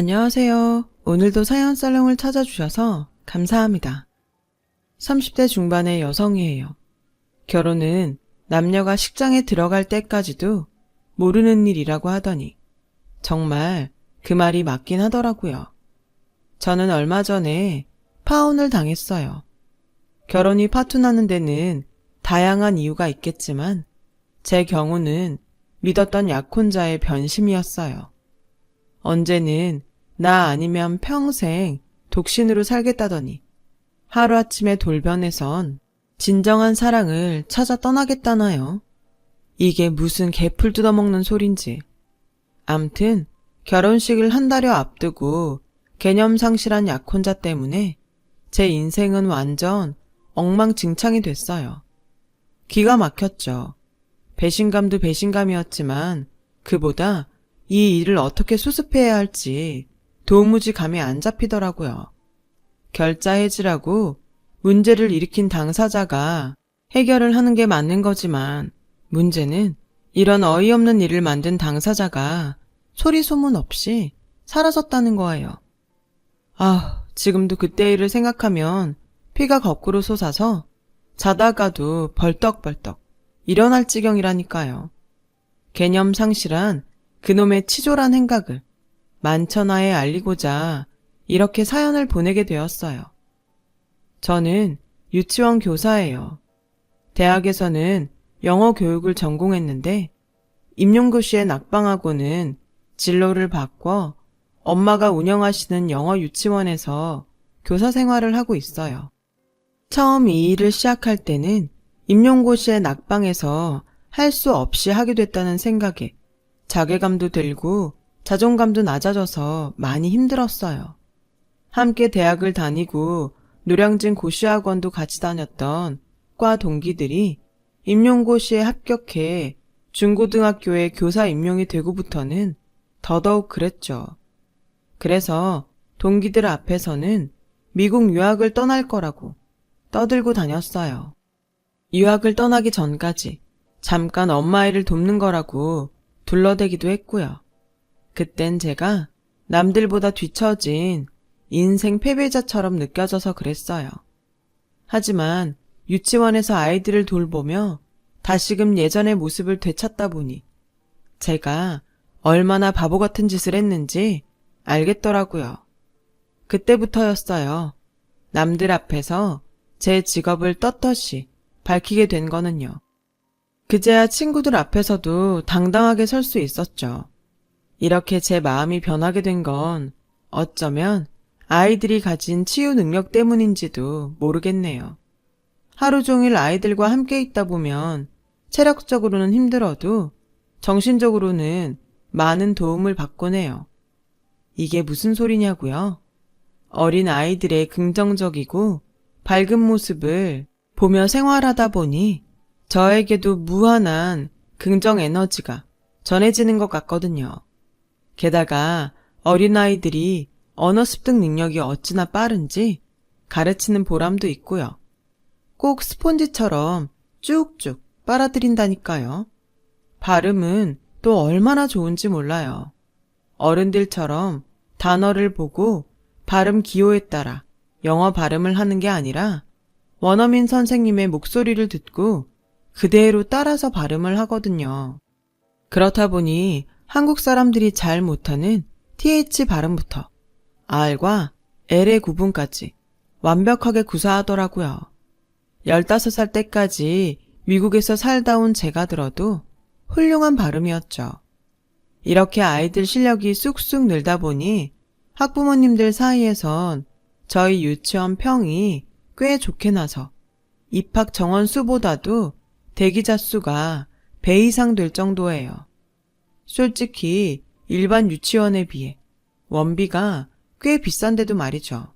안녕하세요. 오늘도 사연 살롱을 찾아주셔서 감사합니다. 30대 중반의 여성이에요. 결혼은 남녀가 식장에 들어갈 때까지도 모르는 일이라고 하더니 정말 그 말이 맞긴 하더라고요. 저는 얼마 전에 파혼을 당했어요. 결혼이 파토나는 데는 다양한 이유가 있겠지만 제 경우는 믿었던 약혼자의 변심이었어요. 언제는 나 아니면 평생 독신으로 살겠다더니 하루아침에 돌변해선 진정한 사랑을 찾아 떠나겠다나요? 이게 무슨 개풀 뜯어먹는 소린지. 암튼 결혼식을 한 달여 앞두고 개념 상실한 약혼자 때문에 제 인생은 완전 엉망진창이 됐어요. 기가 막혔죠. 배신감도 배신감이었지만 그보다 이 일을 어떻게 수습해야 할지 도무지 감이 안 잡히더라고요. 결자 해지라고 문제를 일으킨 당사자가 해결을 하는 게 맞는 거지만 문제는 이런 어이없는 일을 만든 당사자가 소리 소문 없이 사라졌다는 거예요. 아, 지금도 그때 일을 생각하면 피가 거꾸로 솟아서 자다가도 벌떡벌떡 일어날 지경이라니까요. 개념 상실한 그놈의 치졸한 행각을 만천하에 알리고자 이렇게 사연을 보내게 되었어요. 저는 유치원 교사예요. 대학에서는 영어 교육을 전공했는데 임용고시의 낙방하고는 진로를 바꿔 엄마가 운영하시는 영어 유치원에서 교사 생활을 하고 있어요. 처음 이 일을 시작할 때는 임용고시의 낙방에서 할 수 없이 하게 됐다는 생각에 자괴감도 들고 자존감도 낮아져서 많이 힘들었어요. 함께 대학을 다니고 노량진 고시학원도 같이 다녔던 과 동기들이 임용고시에 합격해 중고등학교에 교사 임용이 되고부터는 더더욱 그랬죠. 그래서 동기들 앞에서는 미국 유학을 떠날 거라고 떠들고 다녔어요. 유학을 떠나기 전까지 잠깐 엄마 일을 돕는 거라고 둘러대기도 했고요. 그땐 제가 남들보다 뒤처진 인생 패배자처럼 느껴져서 그랬어요. 하지만 유치원에서 아이들을 돌보며 다시금 예전의 모습을 되찾다 보니 제가 얼마나 바보 같은 짓을 했는지 알겠더라고요. 그때부터였어요. 남들 앞에서 제 직업을 떳떳이 밝히게 된 거는요. 그제야 친구들 앞에서도 당당하게 설 수 있었죠. 이렇게 제 마음이 변하게 된 건 어쩌면 아이들이 가진 치유 능력 때문인지도 모르겠네요. 하루 종일 아이들과 함께 있다 보면 체력적으로는 힘들어도 정신적으로는 많은 도움을 받곤 해요. 이게 무슨 소리냐고요? 어린 아이들의 긍정적이고 밝은 모습을 보며 생활하다 보니 저에게도 무한한 긍정 에너지가 전해지는 것 같거든요. 게다가 어린아이들이 언어 습득 능력이 어찌나 빠른지 가르치는 보람도 있고요. 꼭 스폰지처럼 쭉쭉 빨아들인다니까요. 발음은 또 얼마나 좋은지 몰라요. 어른들처럼 단어를 보고 발음 기호에 따라 영어 발음을 하는 게 아니라 원어민 선생님의 목소리를 듣고 그대로 따라서 발음을 하거든요. 그렇다 보니 한국 사람들이 잘 못하는 th 발음부터 r과 l의 구분까지 완벽하게 구사하더라고요. 15살 때까지 미국에서 살다 온 제가 들어도 훌륭한 발음이었죠. 이렇게 아이들 실력이 쑥쑥 늘다 보니 학부모님들 사이에선 저희 유치원 평이 꽤 좋게 나서 입학 정원 수보다도 대기자 수가 배 이상 될 정도예요. 솔직히 일반 유치원에 비해 원비가 꽤 비싼데도 말이죠.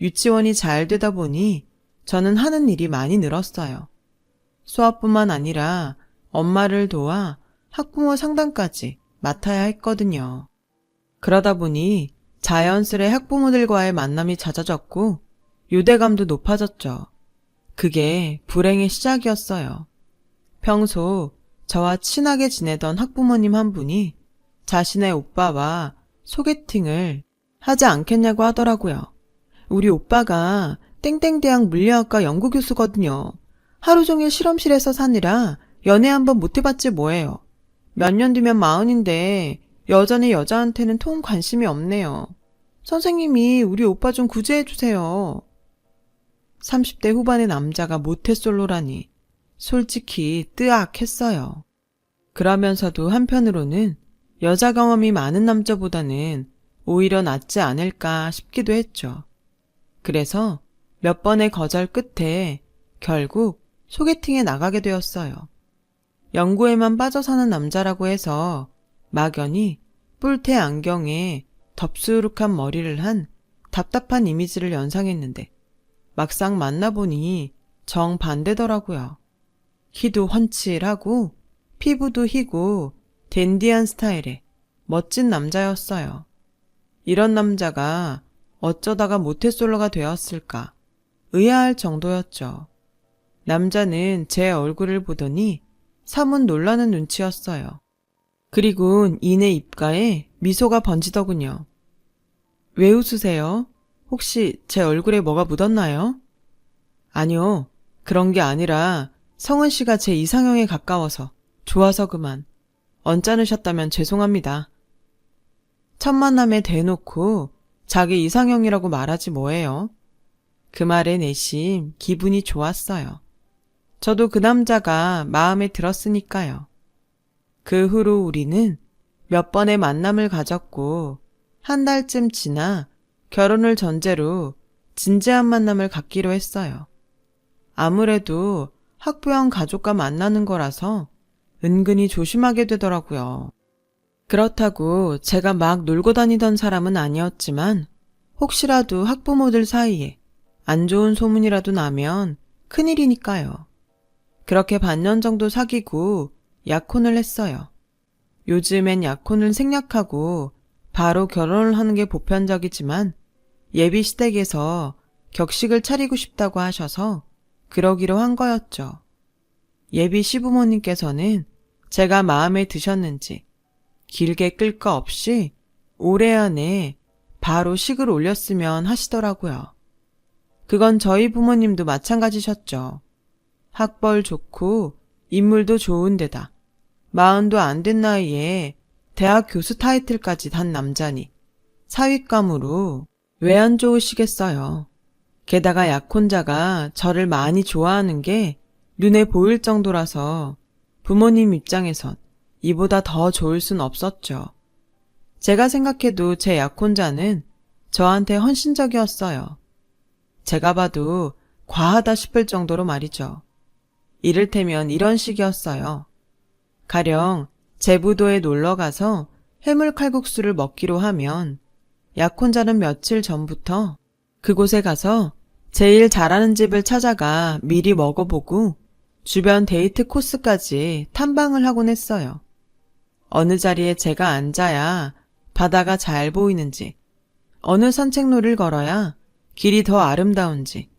유치원이 잘 되다 보니 저는 하는 일이 많이 늘었어요. 수업뿐만 아니라 엄마를 도와 학부모 상담까지 맡아야 했거든요. 그러다 보니 자연스레 학부모들과의 만남이 잦아졌고 유대감도 높아졌죠. 그게 불행의 시작이었어요. 평소 저와 친하게 지내던 학부모님 한 분이 자신의 오빠와 소개팅을 하지 않겠냐고 하더라고요. 우리 오빠가 땡땡대학 물리학과 연구교수거든요. 하루 종일 실험실에서 사느라 연애 한번 못 해봤지 뭐예요. 몇 년 뒤면 마흔인데 여전히 여자한테는 통 관심이 없네요. 선생님이 우리 오빠 좀 구제해주세요. 30대 후반의 남자가 모태솔로라니 솔직히 뜨악했어요. 그러면서도 한편으로는 여자 경험이 많은 남자보다는 오히려 낫지 않을까 싶기도 했죠. 그래서 몇 번의 거절 끝에 결국 소개팅에 나가게 되었어요. 연구에만 빠져 사는 남자라고 해서 막연히 뿔테 안경에 덥수룩한 머리를 한 답답한 이미지를 연상했는데 막상 만나보니 정반대더라고요. 키도 훤칠하고 피부도 희고 댄디한 스타일의 멋진 남자였어요. 이런 남자가 어쩌다가 모태솔로가 되었을까 의아할 정도였죠. 남자는 제 얼굴을 보더니 사뭇 놀라는 눈치였어요. 그리고 이내 입가에 미소가 번지더군요. 왜 웃으세요? 혹시 제 얼굴에 뭐가 묻었나요? 아니요. 그런 게 아니라 성은 씨가 제 이상형에 가까워서 좋아서 그만. 언짢으셨다면 죄송합니다. 첫 만남에 대놓고 자기 이상형이라고 말하지 뭐예요. 그 말에 내심 기분이 좋았어요. 저도 그 남자가 마음에 들었으니까요. 그 후로 우리는 몇 번의 만남을 가졌고 한 달쯤 지나 결혼을 전제로 진지한 만남을 갖기로 했어요. 아무래도 학부형 가족과 만나는 거라서 은근히 조심하게 되더라고요. 그렇다고 제가 막 놀고 다니던 사람은 아니었지만 혹시라도 학부모들 사이에 안 좋은 소문이라도 나면 큰일이니까요. 그렇게 반년 정도 사귀고 약혼을 했어요. 요즘엔 약혼을 생략하고 바로 결혼을 하는 게 보편적이지만 예비 시댁에서 격식을 차리고 싶다고 하셔서 그러기로 한 거였죠. 예비 시부모님께서는 제가 마음에 드셨는지 길게 끌 거 없이 올해 안에 바로 식을 올렸으면 하시더라고요. 그건 저희 부모님도 마찬가지셨죠. 학벌 좋고 인물도 좋은데다 마흔도 안 된 나이에 대학 교수 타이틀까지 단 남자니 사윗감으로 왜 안 좋으시겠어요. 게다가 약혼자가 저를 많이 좋아하는 게 눈에 보일 정도라서 부모님 입장에선 이보다 더 좋을 순 없었죠. 제가 생각해도 제 약혼자는 저한테 헌신적이었어요. 제가 봐도 과하다 싶을 정도로 말이죠. 이를테면 이런 식이었어요. 가령 제부도에 놀러 가서 해물 칼국수를 먹기로 하면 약혼자는 며칠 전부터 그곳에 가서 제일 잘하는 집을 찾아가 미리 먹어보고 주변 데이트 코스까지 탐방을 하곤 했어요. 어느 자리에 제가 앉아야 바다가 잘 보이는지, 어느 산책로를 걸어야 길이 더 아름다운지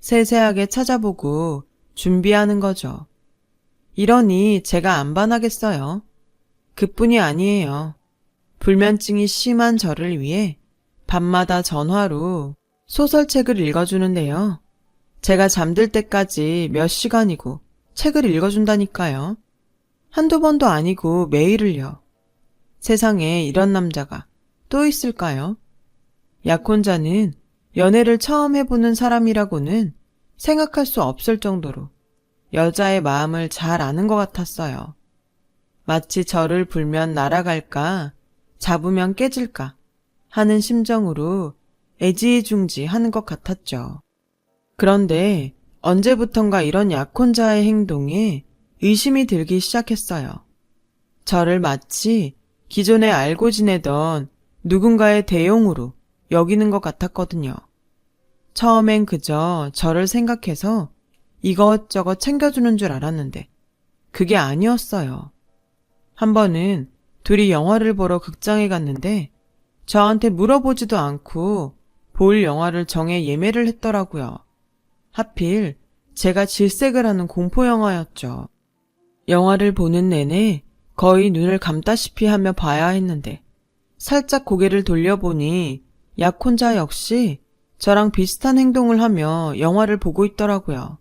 세세하게 찾아보고 준비하는 거죠. 이러니 제가 안 반하겠어요. 그뿐이 아니에요. 불면증이 심한 저를 위해 밤마다 전화로 소설책을 읽어주는데요. 제가 잠들 때까지 몇 시간이고 책을 읽어준다니까요. 한두 번도 아니고 매일을요. 세상에 이런 남자가 또 있을까요? 약혼자는 연애를 처음 해보는 사람이라고는 생각할 수 없을 정도로 여자의 마음을 잘 아는 것 같았어요. 마치 저를 불면 날아갈까, 잡으면 깨질까 하는 심정으로 애지중지 하는 것 같았죠. 그런데 언제부턴가 이런 약혼자의 행동에 의심이 들기 시작했어요. 저를 마치 기존에 알고 지내던 누군가의 대용으로 여기는 것 같았거든요. 처음엔 그저 저를 생각해서 이것저것 챙겨주는 줄 알았는데 그게 아니었어요. 한 번은 둘이 영화를 보러 극장에 갔는데 저한테 물어보지도 않고 볼 영화를 정해 예매를 했더라고요. 하필 제가 질색을 하는 공포 영화였죠. 영화를 보는 내내 거의 눈을 감다시피 하며 봐야 했는데 살짝 고개를 돌려보니 약혼자 역시 저랑 비슷한 행동을 하며 영화를 보고 있더라고요.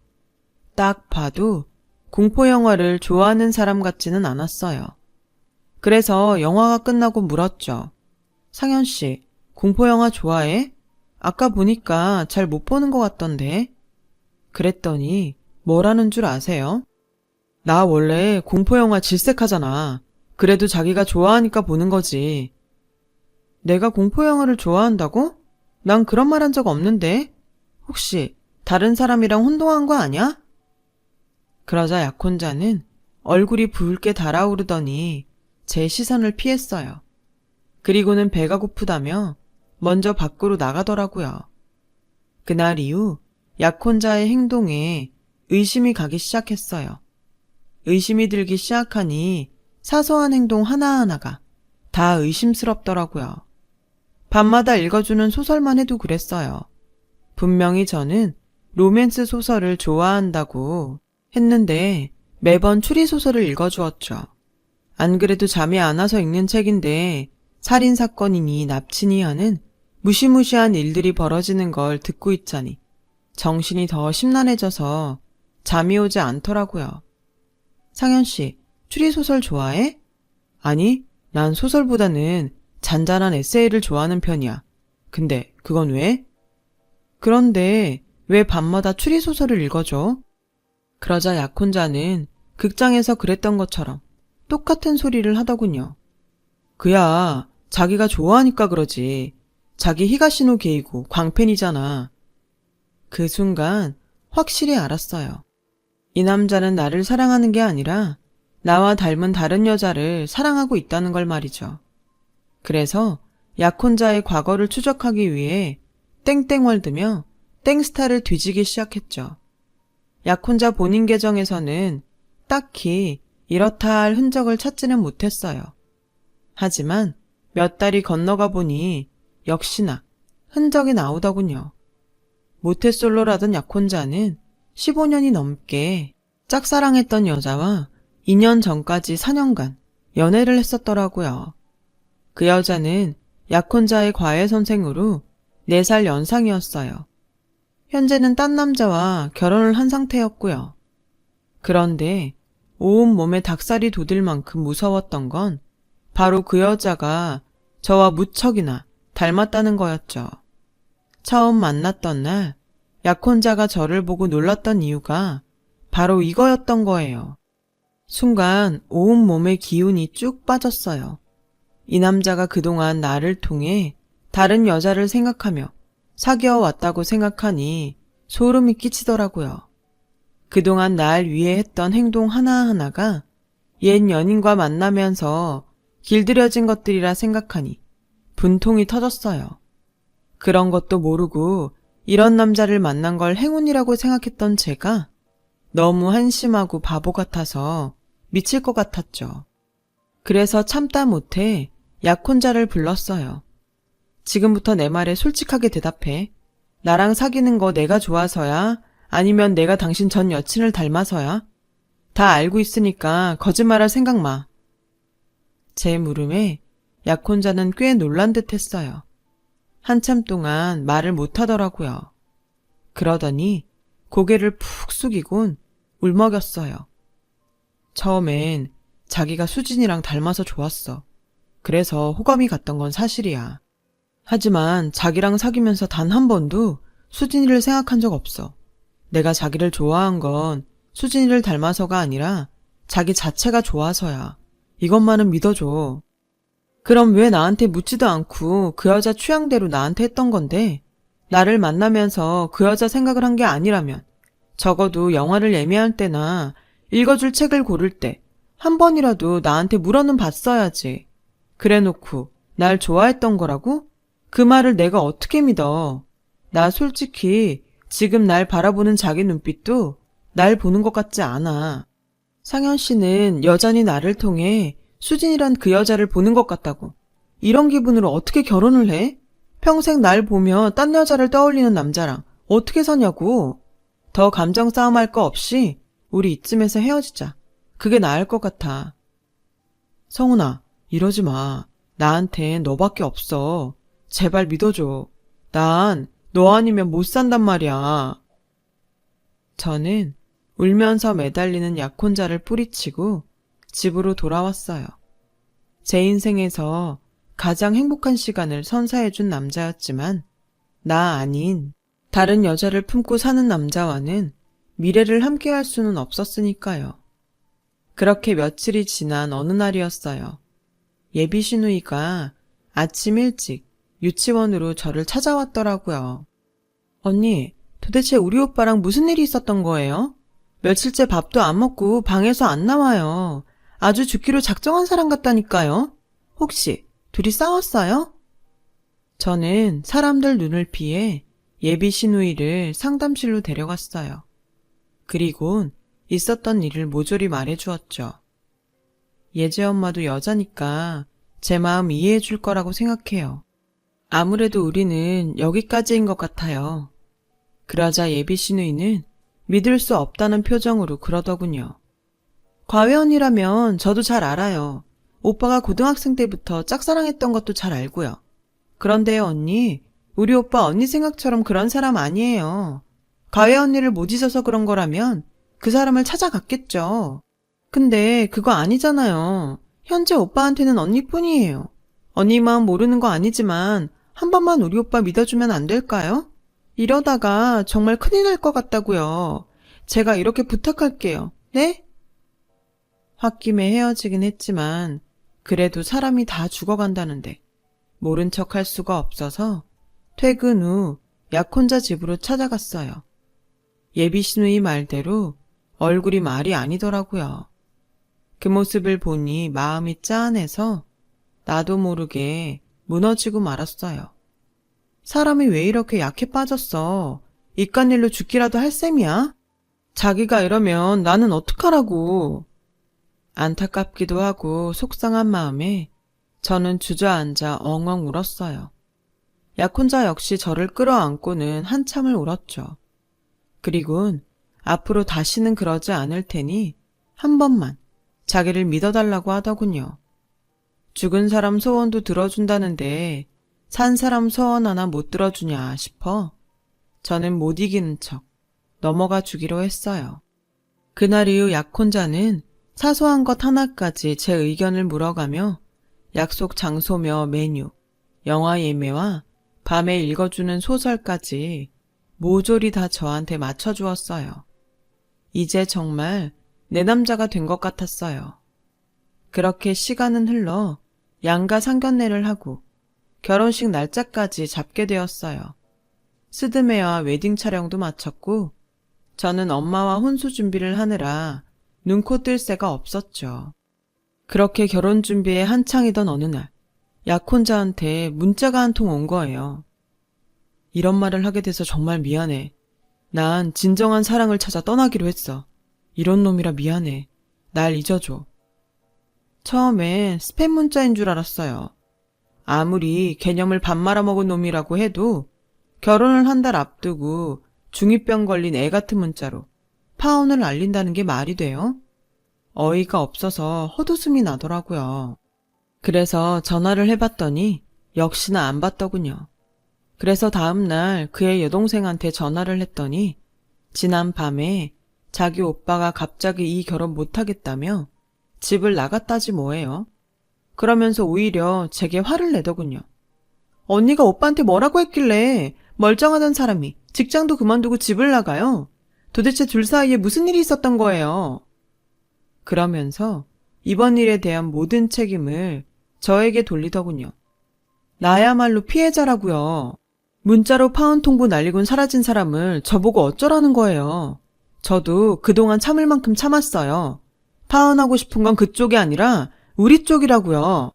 딱 봐도 공포 영화를 좋아하는 사람 같지는 않았어요. 그래서 영화가 끝나고 물었죠. 상현 씨, 공포 영화 좋아해? 아까 보니까 잘 못 보는 것 같던데. 그랬더니 뭐라는 줄 아세요? 나 원래 공포 영화 질색하잖아. 그래도 자기가 좋아하니까 보는 거지. 내가 공포 영화를 좋아한다고? 난 그런 말 한 적 없는데. 혹시 다른 사람이랑 혼동한 거 아니야? 그러자 약혼자는 얼굴이 붉게 달아오르더니 제 시선을 피했어요. 그리고는 배가 고프다며 먼저 밖으로 나가더라고요. 그날 이후 약혼자의 행동에 의심이 가기 시작했어요. 의심이 들기 시작하니 사소한 행동 하나하나가 다 의심스럽더라고요. 밤마다 읽어주는 소설만 해도 그랬어요. 분명히 저는 로맨스 소설을 좋아한다고 했는데 매번 추리소설을 읽어주었죠. 안 그래도 잠이 안 와서 읽는 책인데 살인사건이니 납치니 하는 무시무시한 일들이 벌어지는 걸 듣고 있자니 정신이 더 심란해져서 잠이 오지 않더라고요. 상현 씨, 추리소설 좋아해? 아니, 난 소설보다는 잔잔한 에세이를 좋아하는 편이야. 근데 그건 왜? 그런데 왜 밤마다 추리소설을 읽어줘? 그러자 약혼자는 극장에서 그랬던 것처럼 똑같은 소리를 하더군요. 그야 자기가 좋아하니까 그러지. 자기 히가시노 게이고 광팬이잖아. 그 순간 확실히 알았어요. 이 남자는 나를 사랑하는 게 아니라 나와 닮은 다른 여자를 사랑하고 있다는 걸 말이죠. 그래서 약혼자의 과거를 추적하기 위해 땡땡월드며 땡스타를 뒤지기 시작했죠. 약혼자 본인 계정에서는 딱히 이렇다 할 흔적을 찾지는 못했어요. 하지만 몇 달이 건너가 보니 역시나 흔적이 나오더군요. 모태솔로라던 약혼자는 15년이 넘게 짝사랑했던 여자와 2년 전까지 4년간 연애를 했었더라고요. 그 여자는 약혼자의 과외 선생으로 4살 연상이었어요. 현재는 딴 남자와 결혼을 한 상태였고요. 그런데 온 몸에 닭살이 돋을 만큼 무서웠던 건 바로 그 여자가 저와 무척이나 닮았다는 거였죠. 처음 만났던 날 약혼자가 저를 보고 놀랐던 이유가 바로 이거였던 거예요. 순간 온 몸의 기운이 쭉 빠졌어요. 이 남자가 그동안 나를 통해 다른 여자를 생각하며 사귀어 왔다고 생각하니 소름이 끼치더라고요. 그동안 날 위해 했던 행동 하나하나가 옛 연인과 만나면서 길들여진 것들이라 생각하니 분통이 터졌어요. 그런 것도 모르고 이런 남자를 만난 걸 행운이라고 생각했던 제가 너무 한심하고 바보 같아서 미칠 것 같았죠. 그래서 참다 못해 약혼자를 불렀어요. 지금부터 내 말에 솔직하게 대답해. 나랑 사귀는 거 내가 좋아서야? 아니면 내가 당신 전 여친을 닮아서야? 다 알고 있으니까 거짓말할 생각 마. 제 물음에 약혼자는 꽤 놀란 듯 했어요. 한참 동안 말을 못 하더라고요. 그러더니 고개를 푹 숙이곤 울먹였어요. 처음엔 자기가 수진이랑 닮아서 좋았어. 그래서 호감이 갔던 건 사실이야. 하지만 자기랑 사귀면서 단 한 번도 수진이를 생각한 적 없어. 내가 자기를 좋아한 건 수진이를 닮아서가 아니라 자기 자체가 좋아서야. 이것만은 믿어줘. 그럼 왜 나한테 묻지도 않고 그 여자 취향대로 나한테 했던 건데? 나를 만나면서 그 여자 생각을 한 게 아니라면 적어도 영화를 예매할 때나 읽어줄 책을 고를 때 한 번이라도 나한테 물어는 봤어야지. 그래 놓고 날 좋아했던 거라고? 그 말을 내가 어떻게 믿어? 나 솔직히 지금 날 바라보는 자기 눈빛도 날 보는 것 같지 않아. 상현 씨는 여전히 나를 통해 수진이란 그 여자를 보는 것 같다고. 이런 기분으로 어떻게 결혼을 해? 평생 날 보며 딴 여자를 떠올리는 남자랑 어떻게 사냐고. 더 감정 싸움할 거 없이 우리 이쯤에서 헤어지자. 그게 나을 것 같아. 성훈아, 이러지 마. 나한텐 너밖에 없어. 제발 믿어줘. 난 너 아니면 못 산단 말이야. 저는 울면서 매달리는 약혼자를 뿌리치고 집으로 돌아왔어요. 제 인생에서 가장 행복한 시간을 선사해준 남자였지만, 나 아닌 다른 여자를 품고 사는 남자와는 미래를 함께 할 수는 없었으니까요. 그렇게 며칠이 지난 어느 날이었어요. 예비 신우이가 아침 일찍 유치원으로 저를 찾아왔더라고요. 언니, 도대체 우리 오빠랑 무슨 일이 있었던 거예요? 며칠째 밥도 안 먹고 방에서 안 나와요. 아주 죽기로 작정한 사람 같다니까요. 혹시 둘이 싸웠어요? 저는 사람들 눈을 피해 예비 신우이를 상담실로 데려갔어요. 그리곤 있었던 일을 모조리 말해주었죠. 예재 엄마도 여자니까 제 마음 이해해 줄 거라고 생각해요. 아무래도 우리는 여기까지인 것 같아요. 그러자 예비 신우이는 믿을 수 없다는 표정으로 그러더군요. 과외언니라면 저도 잘 알아요. 오빠가 고등학생 때부터 짝사랑했던 것도 잘 알고요. 그런데요, 언니. 우리 오빠 언니 생각처럼 그런 사람 아니에요. 과외 언니를 못 잊어서 그런 거라면 그 사람을 찾아갔겠죠. 근데 그거 아니잖아요. 현재 오빠한테는 언니뿐이에요. 언니 마음 모르는 거 아니지만 한 번만 우리 오빠 믿어주면 안 될까요? 이러다가 정말 큰일 날 것 같다고요. 제가 이렇게 부탁할게요. 네? 홧김에 헤어지긴 했지만 그래도 사람이 다 죽어간다는데 모른 척 할 수가 없어서 퇴근 후 약혼자 집으로 찾아갔어요. 예비 신우이 말대로 얼굴이 말이 아니더라고요. 그 모습을 보니 마음이 짠해서 나도 모르게 무너지고 말았어요. 사람이 왜 이렇게 약해 빠졌어? 입간일로 죽기라도 할 셈이야? 자기가 이러면 나는 어떡하라고. 안타깝기도 하고 속상한 마음에 저는 주저앉아 엉엉 울었어요. 약혼자 역시 저를 끌어안고는 한참을 울었죠. 그리곤 앞으로 다시는 그러지 않을 테니 한 번만 자기를 믿어달라고 하더군요. 죽은 사람 소원도 들어준다는데 산 사람 소원 하나 못 들어주냐 싶어 저는 못 이기는 척 넘어가 주기로 했어요. 그날 이후 약혼자는 사소한 것 하나까지 제 의견을 물어가며 약속 장소며 메뉴, 영화 예매와 밤에 읽어주는 소설까지 모조리 다 저한테 맞춰주었어요. 이제 정말 내 남자가 된 것 같았어요. 그렇게 시간은 흘러 양가 상견례를 하고 결혼식 날짜까지 잡게 되었어요. 스드메와 웨딩 촬영도 마쳤고 저는 엄마와 혼수 준비를 하느라 눈코 뜰 새가 없었죠. 그렇게 결혼 준비에 한창이던 어느 날 약혼자한테 문자가 한 통 온 거예요. 이런 말을 하게 돼서 정말 미안해. 난 진정한 사랑을 찾아 떠나기로 했어. 이런 놈이라 미안해. 날 잊어줘. 처음엔 스팸 문자인 줄 알았어요. 아무리 개념을 밥 말아먹은 놈이라고 해도 결혼을 한 달 앞두고 중이병 걸린 애 같은 문자로 파혼을 알린다는 게 말이 돼요? 어이가 없어서 헛웃음이 나더라고요. 그래서 전화를 해봤더니 역시나 안 받더군요. 그래서 다음날 그의 여동생한테 전화를 했더니 지난 밤에 자기 오빠가 갑자기 이 결혼 못하겠다며 집을 나갔다지 뭐예요. 그러면서 오히려 제게 화를 내더군요. 언니가 오빠한테 뭐라고 했길래 멀쩡하던 사람이 직장도 그만두고 집을 나가요? 도대체 둘 사이에 무슨 일이 있었던 거예요? 그러면서 이번 일에 대한 모든 책임을 저에게 돌리더군요. 나야말로 피해자라고요. 문자로 파운 통보 날리곤 사라진 사람을 저보고 어쩌라는 거예요. 저도 그동안 참을 만큼 참았어요. 파혼하고 싶은 건 그쪽이 아니라 우리 쪽이라고요.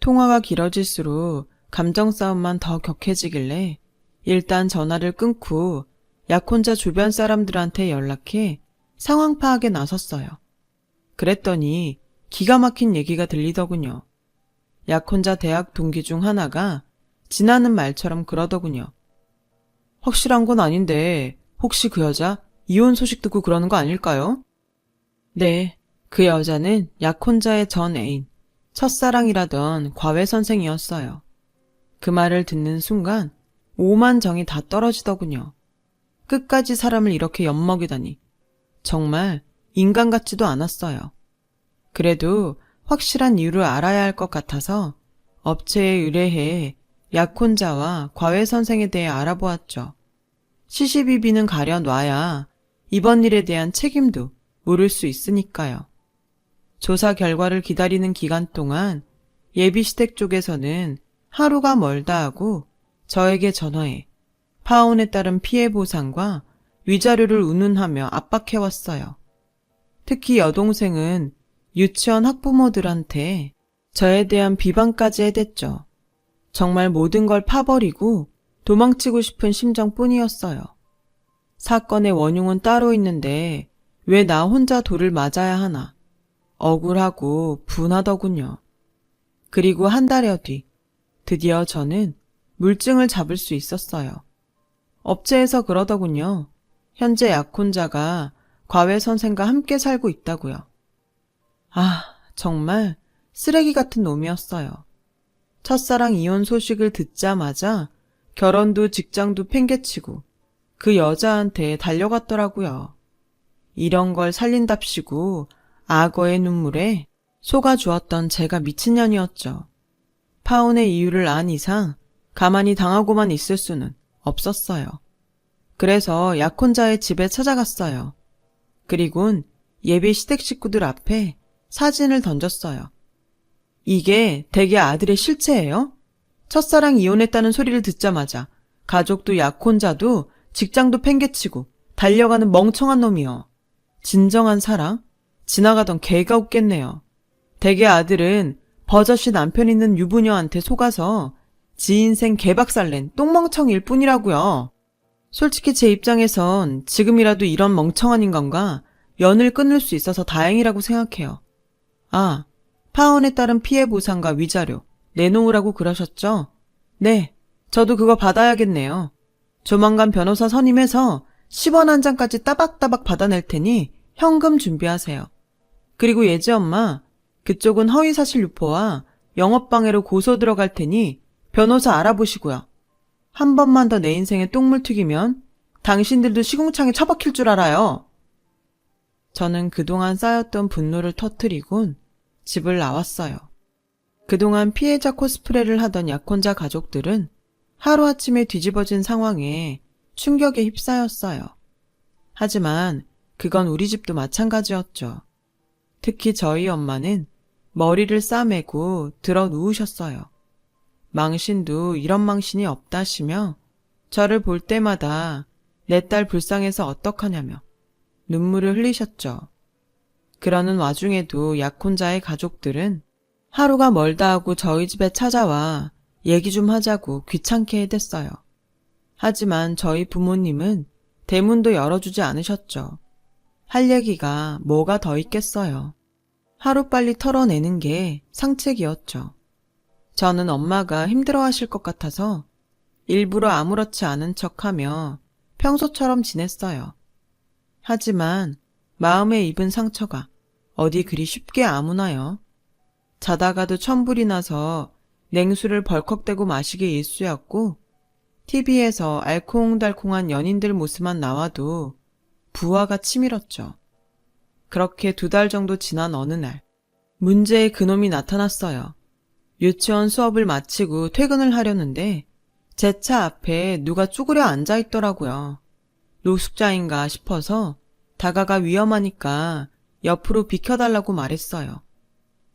통화가 길어질수록 감정 싸움만 더 격해지길래 일단 전화를 끊고 약혼자 주변 사람들한테 연락해 상황 파악에 나섰어요. 그랬더니 기가 막힌 얘기가 들리더군요. 약혼자 대학 동기 중 하나가 지나는 말처럼 그러더군요. 확실한 건 아닌데 혹시 그 여자 이혼 소식 듣고 그러는 거 아닐까요? 네, 그 여자는 약혼자의 전 애인 첫사랑이라던 과외 선생이었어요. 그 말을 듣는 순간 오만 정이 다 떨어지더군요. 끝까지 사람을 이렇게 엿먹이다니. 정말 인간 같지도 않았어요. 그래도 확실한 이유를 알아야 할 것 같아서 업체에 의뢰해 약혼자와 과외 선생에 대해 알아보았죠. 시시비비는 가려 놔야 이번 일에 대한 책임도 물을 수 있으니까요. 조사 결과를 기다리는 기간 동안 예비시댁 쪽에서는 하루가 멀다 하고 저에게 전화해 파혼에 따른 피해 보상과 위자료를 운운하며 압박해왔어요. 특히 여동생은 유치원 학부모들한테 저에 대한 비방까지 해댔죠. 정말 모든 걸 파버리고 도망치고 싶은 심정뿐이었어요. 사건의 원흉은 따로 있는데 왜 나 혼자 돌을 맞아야 하나. 억울하고 분하더군요. 그리고 한 달여 뒤 드디어 저는 물증을 잡을 수 있었어요. 업체에서 그러더군요. 현재 약혼자가 과외 선생과 함께 살고 있다고요. 아, 정말 쓰레기 같은 놈이었어요. 첫사랑 이혼 소식을 듣자마자 결혼도 직장도 팽개치고 그 여자한테 달려갔더라고요. 이런 걸 살린답시고 악어의 눈물에 속아 주었던 제가 미친년이었죠. 파혼의 이유를 안 이상 가만히 당하고만 있을 수는 없었어요. 그래서 약혼자의 집에 찾아갔어요. 그리곤 예비 시댁 식구들 앞에 사진을 던졌어요. 이게 대개 아들의 실체예요? 첫사랑 이혼했다는 소리를 듣자마자 가족도 약혼자도 직장도 팽개치고 달려가는 멍청한 놈이요. 진정한 사랑? 지나가던 개가 웃겠네요. 대개 아들은 버젓이 남편 있는 유부녀한테 속아서 지 인생 개박살낸 똥멍청일 뿐이라고요. 솔직히 제 입장에선 지금이라도 이런 멍청한 인간과 연을 끊을 수 있어서 다행이라고 생각해요. 아, 파혼에 따른 피해 보상과 위자료 내놓으라고 그러셨죠? 네, 저도 그거 받아야겠네요. 조만간 변호사 선임해서 10원 한 장까지 따박따박 받아낼 테니 현금 준비하세요. 그리고 예지 엄마, 그쪽은 허위사실 유포와 영업방해로 고소 들어갈 테니 변호사 알아보시고요. 한 번만 더 내 인생에 똥물 튀기면 당신들도 시궁창에 처박힐 줄 알아요. 저는 그동안 쌓였던 분노를 터트리곤 집을 나왔어요. 그동안 피해자 코스프레를 하던 약혼자 가족들은 하루아침에 뒤집어진 상황에 충격에 휩싸였어요. 하지만 그건 우리 집도 마찬가지였죠. 특히 저희 엄마는 머리를 싸매고 들어 누우셨어요. 망신도 이런 망신이 없다시며 저를 볼 때마다 내 딸 불쌍해서 어떡하냐며 눈물을 흘리셨죠. 그러는 와중에도 약혼자의 가족들은 하루가 멀다 하고 저희 집에 찾아와 얘기 좀 하자고 귀찮게 해댔어요. 하지만 저희 부모님은 대문도 열어주지 않으셨죠. 할 얘기가 뭐가 더 있겠어요. 하루빨리 털어내는 게 상책이었죠. 저는 엄마가 힘들어 하실 것 같아서 일부러 아무렇지 않은 척 하며 평소처럼 지냈어요. 하지만 마음에 입은 상처가 어디 그리 쉽게 아무나요? 자다가도 천불이 나서 냉수를 벌컥대고 마시기 일쑤였고 TV에서 알콩달콩한 연인들 모습만 나와도 부하가 치밀었죠. 그렇게 두 달 정도 지난 어느 날 문제의 그놈이 나타났어요. 유치원 수업을 마치고 퇴근을 하려는데 제 차 앞에 누가 쭈그려 앉아 있더라고요. 노숙자인가 싶어서 다가가 위험하니까 옆으로 비켜달라고 말했어요.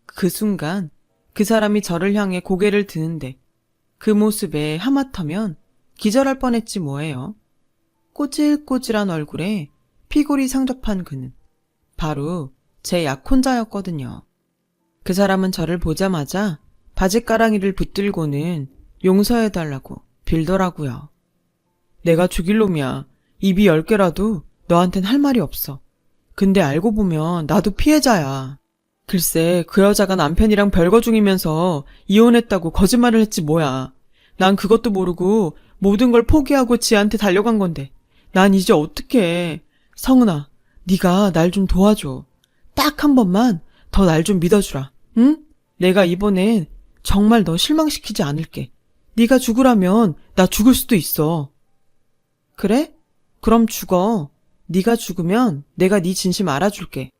그 순간 그 사람이 저를 향해 고개를 드는데 그 모습에 하마터면 기절할 뻔했지 뭐예요. 꼬질꼬질한 얼굴에 피골이 상접한 그는 바로 제 약혼자였거든요. 그 사람은 저를 보자마자 바지가랑이를 붙들고는 용서해달라고 빌더라고요. 내가 죽일 놈이야. 입이 열 개라도 너한텐 할 말이 없어. 근데 알고 보면 나도 피해자야. 글쎄, 그 여자가 남편이랑 별거 중이면서 이혼했다고 거짓말을 했지 뭐야. 난 그것도 모르고 모든 걸 포기하고 지한테 달려간 건데. 난 이제 어떡해. 성은아, 네가 날 좀 도와줘. 딱 한 번만 더 날 좀 믿어주라. 응? 내가 이번엔 정말 너 실망시키지 않을게. 네가 죽으라면 나 죽을 수도 있어. 그래? 그럼 죽어. 네가 죽으면 내가 네 진심 알아줄게.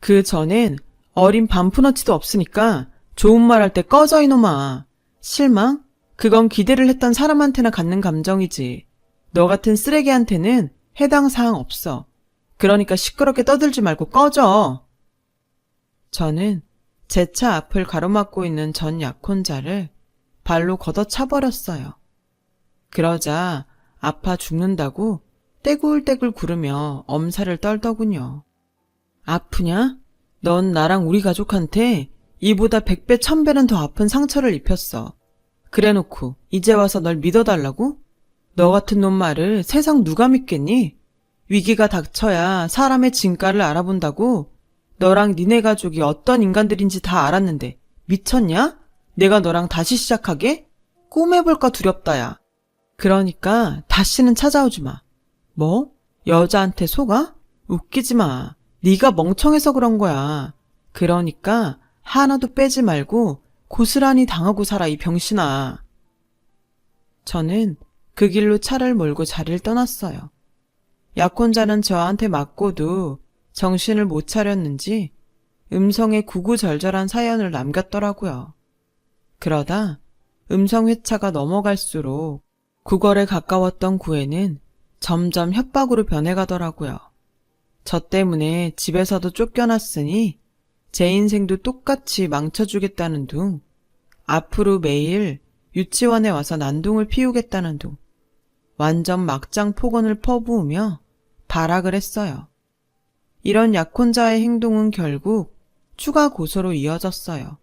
그 전엔 어린 반푼어치도 없으니까 좋은 말 할 때 꺼져 이놈아. 실망? 그건 기대를 했던 사람한테나 갖는 감정이지. 너 같은 쓰레기한테는 해당 사항 없어. 그러니까 시끄럽게 떠들지 말고 꺼져. 저는 제 차 앞을 가로막고 있는 전 약혼자를 발로 걷어차버렸어요. 그러자 아파 죽는다고 떼굴떼굴 구르며 엄살을 떨더군요. 아프냐? 넌 나랑 우리 가족한테 이보다 백배 천배는 더 아픈 상처를 입혔어. 그래놓고 이제 와서 널 믿어달라고? 너 같은 놈 말을 세상 누가 믿겠니? 위기가 닥쳐야 사람의 진가를 알아본다고? 너랑 니네 가족이 어떤 인간들인지 다 알았는데 미쳤냐? 내가 너랑 다시 시작하게? 꿈해볼까 두렵다야. 그러니까 다시는 찾아오지 마. 뭐? 여자한테 속아? 웃기지 마. 네가 멍청해서 그런 거야. 그러니까 하나도 빼지 말고 고스란히 당하고 살아 이 병신아. 저는 그 길로 차를 몰고 자리를 떠났어요. 약혼자는 저한테 맞고도 정신을 못 차렸는지 음성에 구구절절한 사연을 남겼더라고요. 그러다 음성 회차가 넘어갈수록 구걸에 가까웠던 구애는 점점 협박으로 변해가더라고요. 저 때문에 집에서도 쫓겨났으니 제 인생도 똑같이 망쳐주겠다는 둥, 앞으로 매일 유치원에 와서 난동을 피우겠다는 둥, 완전 막장 폭언을 퍼부으며 발악을 했어요. 이런 약혼자의 행동은 결국 추가 고소로 이어졌어요.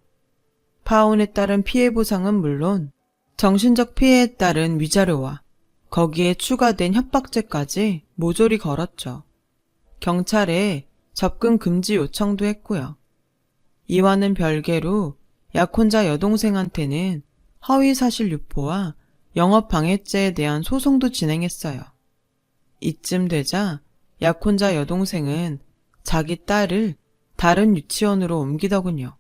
파혼에 따른 피해 보상은 물론 정신적 피해에 따른 위자료와 거기에 추가된 협박죄까지 모조리 걸었죠. 경찰에 접근 금지 요청도 했고요. 이와는 별개로 약혼자 여동생한테는 허위사실 유포와 영업방해죄에 대한 소송도 진행했어요. 이쯤 되자 약혼자 여동생은 자기 딸을 다른 유치원으로 옮기더군요.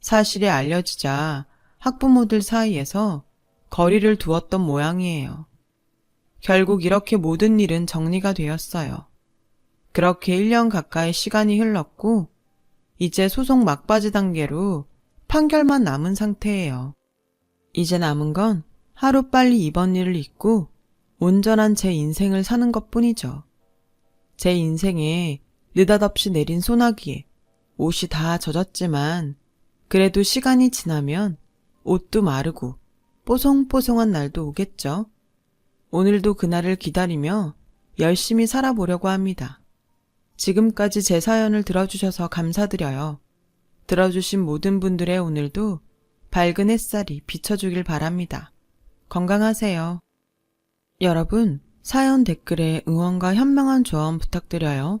사실이 알려지자 학부모들 사이에서 거리를 두었던 모양이에요. 결국 이렇게 모든 일은 정리가 되었어요. 그렇게 1년 가까이 시간이 흘렀고, 이제 소송 막바지 단계로 판결만 남은 상태예요. 이제 남은 건 하루빨리 이번 일을 잊고 온전한 제 인생을 사는 것 뿐이죠. 제 인생에 느닷없이 내린 소나기에 옷이 다 젖었지만 그래도 시간이 지나면 옷도 마르고 뽀송뽀송한 날도 오겠죠. 오늘도 그날을 기다리며 열심히 살아보려고 합니다. 지금까지 제 사연을 들어주셔서 감사드려요. 들어주신 모든 분들의 오늘도 밝은 햇살이 비춰주길 바랍니다. 건강하세요. 여러분, 사연 댓글에 응원과 현명한 조언 부탁드려요.